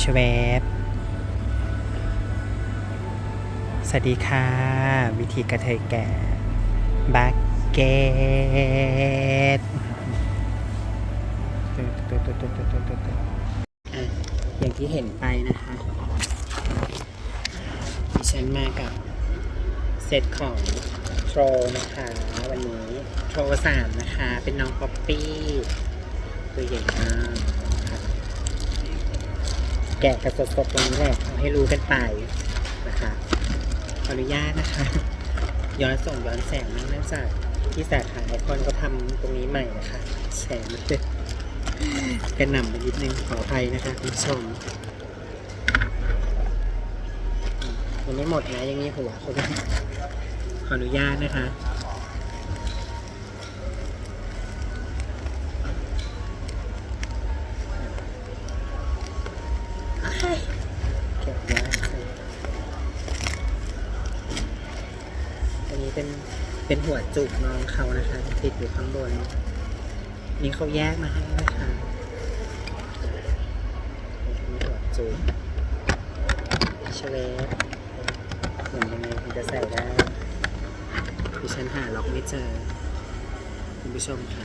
ชเวบสวัสดีค่ะ วิธีกระเทยแก่บักเกตอย่างที่เห็นไปนะคะดิฉันมากับเซตของโทรนะคะ วันนี้โทรสามนะคะ เป็นน้องป๊อปปี้ ตัวใหญ่มาก แกะกันสดๆตรงนี้แหละเอาให้รู้กันไปนะคะ ขออนุญาตนะคะ ย้อนส่งย้อนแสงเนื่องจากที่สาขาไอคอนก็ทำตรงนี้ใหม่นะคะ แสงมันจะกระหน่ำไปนิดนึงขออภัยนะคะคุณผู้ชมยังไม่หมดนะยังมีหัวเขาด้วยขออนุญาตนะคะ เป็นเป็นหัวจุกน้องเขานะคะติดอยู่ข้างบน นี่เขาแยกมาให้นะคะหัวจุกเชเวฟเหมือนยังไงถึงจะใส่ได้ดิฉันหาล็อกไม่เจอ คุณผู้ชมค่ะ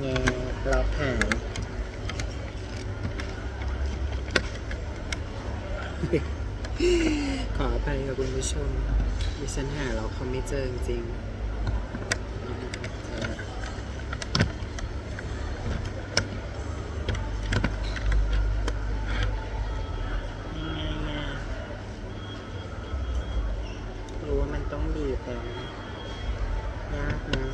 แงล็อกหาย ขออภัยกับคุณผู้ชมดิฉันหาล็อกเขาไม่เจอจริงๆยังไงอะรู้ว่ามันต้องบีแต่ยากนะ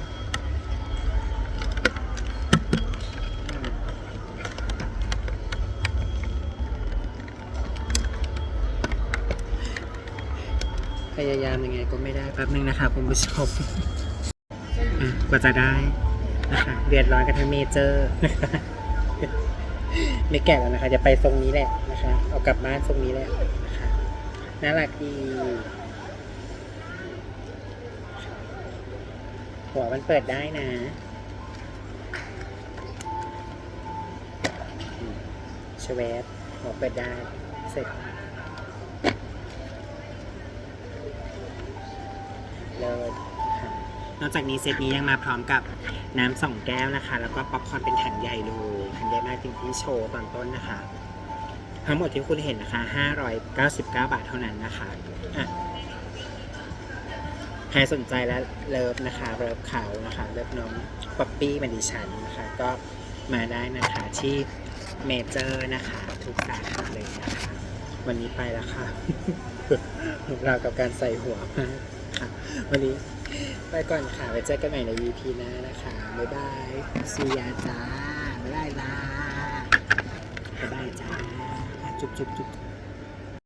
พยายามยังไงก็ไม่ได้แป๊บนึงนะคะคุณผู้ชมอะกว่าจะได้นะคะเดือดร้อนกันทั้งเมเจอร์นะคะไม่แก่แล้วนะคะ จะไปทรงนี้แหละนะคะ เอากลับบ้านทรงนี้แหละนะคะน่ารักดีหัวมันเปิดได้นะ ชเวฟหัวเปิดได้ เสร็จ เลยค่ะ นอกจากนี้เซตนี้ยังมาพร้อมกับน้ำสองแก้วนะคะ แล้วก็ป๊อปคอร์นเป็นถังใหญ่เลยถังใหญ่มากจริงที่โชว์ตอนต้นนะคะ ทั้งหมดที่คุณเห็นนะคะ 599 บาทเท่านั้นนะคะอะใครสนใจแล้วเลิฟนะคะเลิฟเขานะคะเลิฟน้องป๊อปปี้บันดิชันนะคะ ก็มาได้นะคะที่เมเจอร์นะคะ ทุกสาขาเลยนะคะ วันนี้ไปแล้วค่ะเรากับการใส่หัวมากค่ะ วันนี้ ไปก่อนค่ะ ไปเจอกันใหม่ใน EP หน้านะคะ บ๊ายบายซียาจ้า บ๊ายบายจ้าบ๊ายบายจ้า จุ๊บจุ๊บจุ๊บ